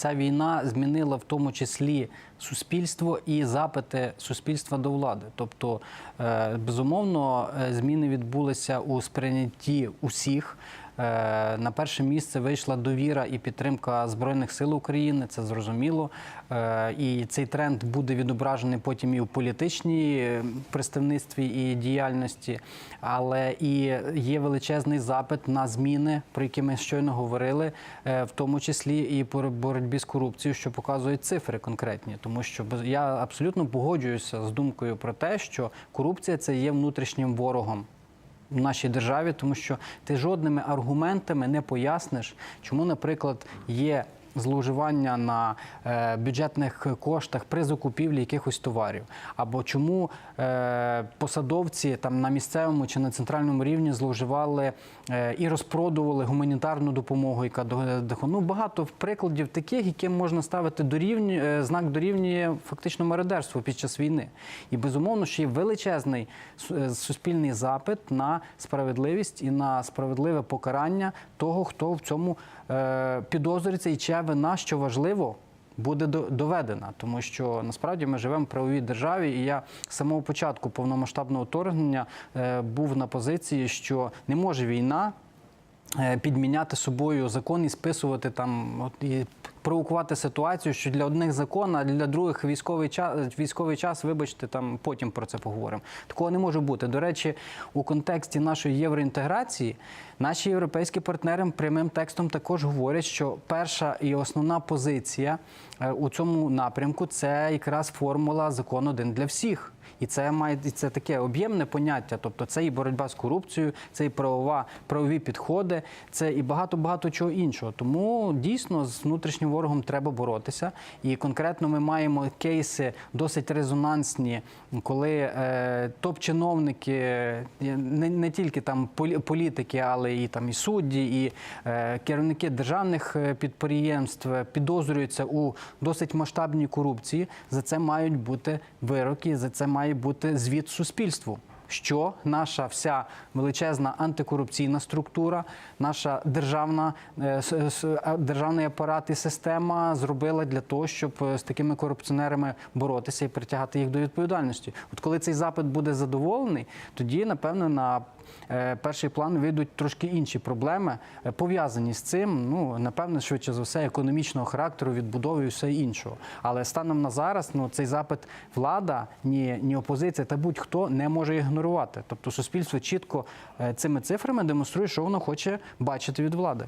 ця війна змінила в тому числі суспільство і запити суспільства до влади. Тобто, е, безумовно, е, зміни відбулися у сприйнятті усіх. Е, На перше місце вийшла довіра і підтримка Збройних сил України, це зрозуміло. Е, І цей тренд буде відображений потім і у політичній е, представництві і діяльності. Але і є величезний запит на зміни, про які ми щойно говорили, в тому числі і по боротьбі з корупцією, що показують цифри конкретні. Тому що я абсолютно погоджуюся з думкою про те, що корупція це є внутрішнім ворогом в нашій державі, тому що ти жодними аргументами не поясниш, чому, наприклад, є зловживання на е, бюджетних коштах при закупівлі якихось товарів, або чому е, посадовці там на місцевому чи на центральному рівні зловживали е, і розпродували гуманітарну допомогу, яка ну багато прикладів таких, яким можна ставити дорівню, знак дорівнює фактично мародерству під час війни. І безумовно, що є величезний суспільний запит на справедливість і на справедливе покарання того, хто в цьому підозрюється, і чия вина, що важливо. Буде доведена, тому що насправді ми живемо в правовій державі, і я з самого початку повномасштабного вторгнення е, був на позиції, що не може війна е, підміняти собою закон і списувати там от, і провокувати ситуацію, що для одних закон, а для других військовий час, військовий час, вибачте, там потім про це поговоримо. Такого не може бути. До речі, у контексті нашої євроінтеграції наші європейські партнери прямим текстом також говорять, що перша і основна позиція е, у цьому напрямку це якраз формула закон один для всіх. І це має і це таке об'ємне поняття. Тобто це і боротьба з корупцією, це і правова правові підходи, це і багато багато чого іншого. Тому дійсно з внутрішнім ворогом треба боротися. І конкретно ми маємо кейси досить резонансні, коли е, топ-чиновники, е, не, не тільки там полі- політики, але і там і судді, і е, керівники державних е, підприємств підозрюються у досить масштабній корупції. За це мають бути вироки, за це має бути звіт суспільству. Що наша вся величезна антикорупційна структура, наша державна е, с- а- державний апарат і система зробила для того, щоб е, з такими корупціонерами боротися і притягати їх до відповідальності. От коли цей запит буде задоволений, тоді напевно на е, перший план вийдуть трошки інші проблеми, е, пов'язані з цим. Ну напевно, швидше за все, економічного характеру, відбудови і все іншого. Але станом на зараз, ну цей запит влада, ні, ні опозиція та будь-хто не може ігнорувати. Тобто суспільство чітко е, цими цифрами демонструє, що воно хоче бачити від влади.